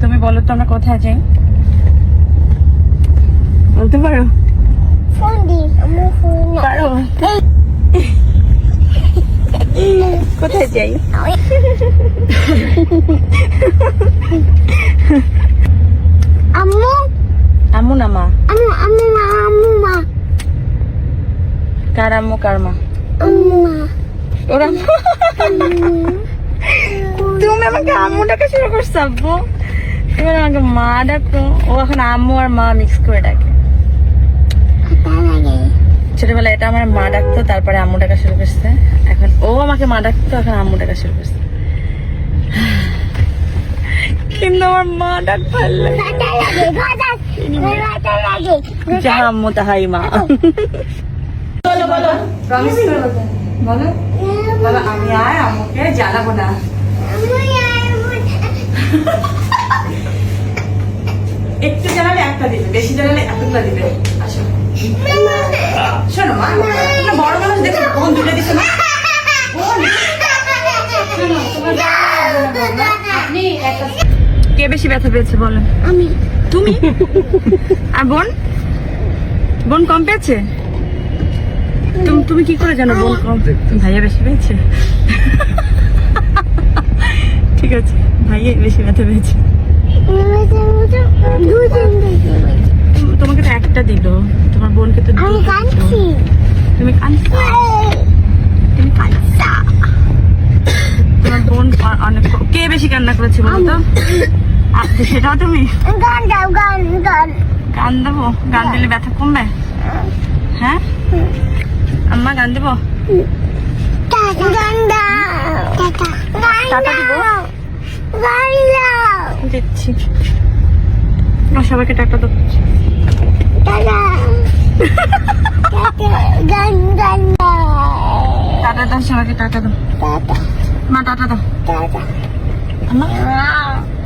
তুমি বলো তো আমরা কোথায় যাই? বলতে পারো? কোথায় যাই? আম্মু। আম্মু না মা। আম্মু আম্মু মা আম্মু মা। কার আম্মু কার মা? আম্মু মা। ওরা তুমি আমাকে আম্মু ডাকা শুরু করছ আব্বু। এবার আমাকে মা ডাকো ও এখন আম্মু আর মা মিক্স করে ডাকে। ছোটবেলায় এটা আমার মা ডাকতো তারপরে আম্মু ডাকা শুরু করছে। এখন ও আমাকে মা ডাকতো এখন আম্মু ডাকা শুরু করছে। কিন্তু আমার মা ডাক ভালো যাহা আম্মু তাহাই মা। বলো বলো। প্রমিস করে বলো। বলো আমি আর আম্মুকে জ্বালাবো না। আম্মু একটু জ্বালালে একটা দিবে বেশি এতগুলা দিবে। আসো। শোনো মা বড় মানুষ দেখো বোন দুটো না একটা কে বেশি ব্যথা পেয়েছে বলেন আমি। তুমি? আর বোন? বোন কম পেয়েছে? তুমি তুমি কি করে জানো বোন কম? ভাইয়া বেশি পেয়েছে? ঠিক আছে ভাইয়া বেশি ব্যথা পেয়েছে। তোমাকে তো একটা দিল। তোমার বোনকে তো আমি কাঁদছি। তুমি কাঁদছো? তুমি কাঁদছো? তোমার বোন অনেক ক- বেশি কান্না করেছে বলো তো? সেটাও তুমি? গান দাও গান গান। গান দেবো? গান দিলে ব্যথা কমবে? হ্যাঁ? আম্মা গান দেবো? টাটা। গান দাও টাটা গান দাও। গান দাও। দিচ্ছি। আর সবাইকে টাকা দাও। টাটা। দাও সবাইকে টাকা দাও। টাটা। মা টাটা দাও। টাটা। আম্মা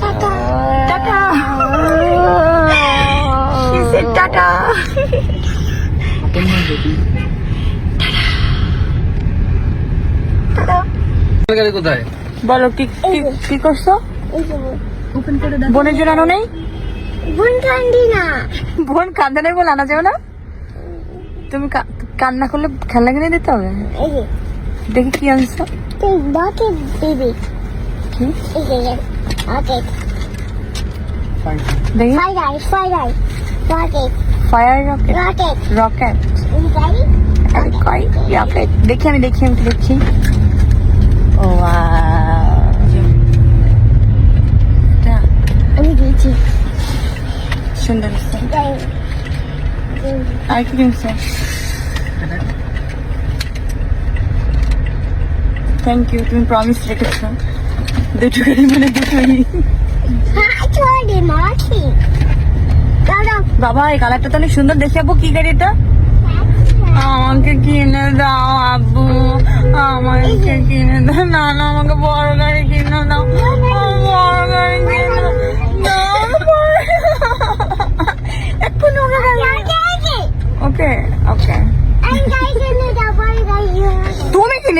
টাটা। টাটা। টাটা। কোথায়? বলো কি কি- কি করছ বোনের জন্য আনো নেই? বোন কান্দি না। বোন কান্দে নেই বলে আনা যাবে না? তুমি কান্না করলে খেলনা কিনে দিতে হবে? দেখি কি আনছো। তুই বাকে দিবি। কি? এই যে ওকে দেখি। Fried rice fried rice rocket fire rocket rocket rocket দেখি আমি দেখি আমি দেখি ও আমি দিয়েছি সুন্দর। আর থ্যাংক ইউ তুমি প্রমিস রেখেছো। দুটো গাড়ি মানে দুটোই বাবা, এই কালারটা তো অনেক সুন্দর। দেখে আব্বু কি গাড়ি এটা? আমাকে কিনে দাও আব্বু আমাকে কিনে দাও। না না, আমাকে বড় গাড়ি কিনে দাও। বড় গাড়ি কিনে দাও না, আমার বড়- এক্ষুনি ওকে গাড়ি ওকে ওকে আমি গাড়ি কিনে যাও বড় গাড়ি তুমি কিনে